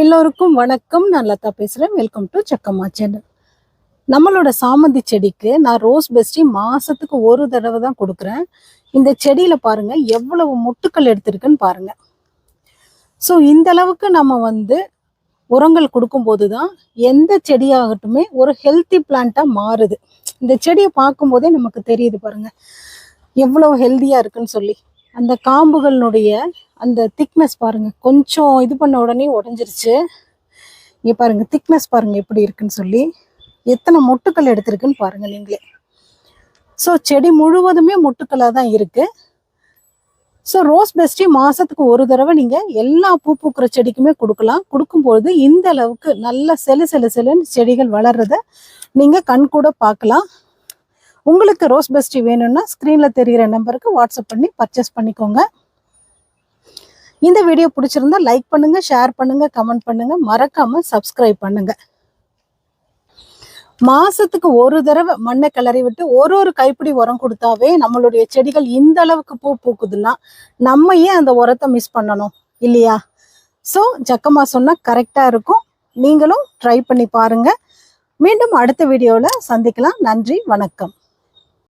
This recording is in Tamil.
எல்லோருக்கும் வணக்கம். நான் லதா பேசுகிறேன் வெல்கம் டு சக்கம்மா சேனல் நம்மளோட சாமந்தி செடிக்கு நான் ரோஸ் பெஸ்டி மாதத்துக்கு ஒரு தடவை தான் கொடுக்குறேன். இந்த செடியில் பாருங்கள் எவ்வளவு முட்டுக்கள் எடுத்திருக்குன்னு பாருங்கள் ஸோ இந்த அளவுக்கு நம்ம வந்து உரங்கள் கொடுக்கும்போது தான் எந்த செடியாகட்டுமே ஒரு ஹெல்த்தி பிளான்ட்டாக மாறுது. இந்த செடியை பார்க்கும்போதே நமக்கு தெரியுது பாருங்கள் எவ்வளோ ஹெல்த்தியாக இருக்குன்னு சொல்லி. அந்த காம்புகளினுடைய அந்த திக்னஸ் பாருங்கள் கொஞ்சம் இது பண்ண உடனே உடஞ்சிருச்சு. இங்கே பாருங்கள் திக்னஸ் பாருங்கள் எப்படி இருக்குன்னு சொல்லி. எத்தனை மொட்டுக்கள் எடுத்திருக்குன்னு பாருங்கள் நீங்களே. ஸோ செடி முழுவதுமே மொட்டுக்களாக தான் இருக்குது ஸோ ரோஸ் பெஸ்டி மாதத்துக்கு ஒரு தடவை நீங்கள் எல்லா பூ பூக்கிற செடிக்குமே கொடுக்கலாம். கொடுக்கும்போது இந்த அளவுக்கு நல்ல செலு செலு செலுன்னு செடிகள் வளர்கிறத நீங்கள் கண் கூட பார்க்கலாம். உங்களுக்கு ரோஸ் பெஸ்டி வேணும்னா ஸ்க்ரீனில் தெரிகிற நம்பருக்கு வாட்ஸ்அப் பண்ணி பர்ச்சேஸ் பண்ணிக்கோங்க. இந்த வீடியோ பிடிச்சிருந்தா லைக் பண்ணுங்க ஷேர் பண்ணுங்க கமெண்ட் பண்ணுங்க. மறக்காம சப்ஸ்கிரைப் பண்ணுங்க. மாசத்துக்கு ஒரு தடவை மண்ணை கிளறி விட்டு ஒரு ஒரு கைப்பிடி உரம் கொடுத்தாவே நம்மளுடைய செடிகள் இந்த அளவுக்கு பூ பூக்குதுன்னா நம்ம ஏன் அந்த உரத்தை மிஸ் பண்ணணும்? இல்லையா? ஸோ ஜக்கமா சொன்னா கரெக்டா இருக்கும். நீங்களும் ட்ரை பண்ணி பாருங்க. மீண்டும் அடுத்த வீடியோவில் சந்திக்கலாம். நன்றி வணக்கம்.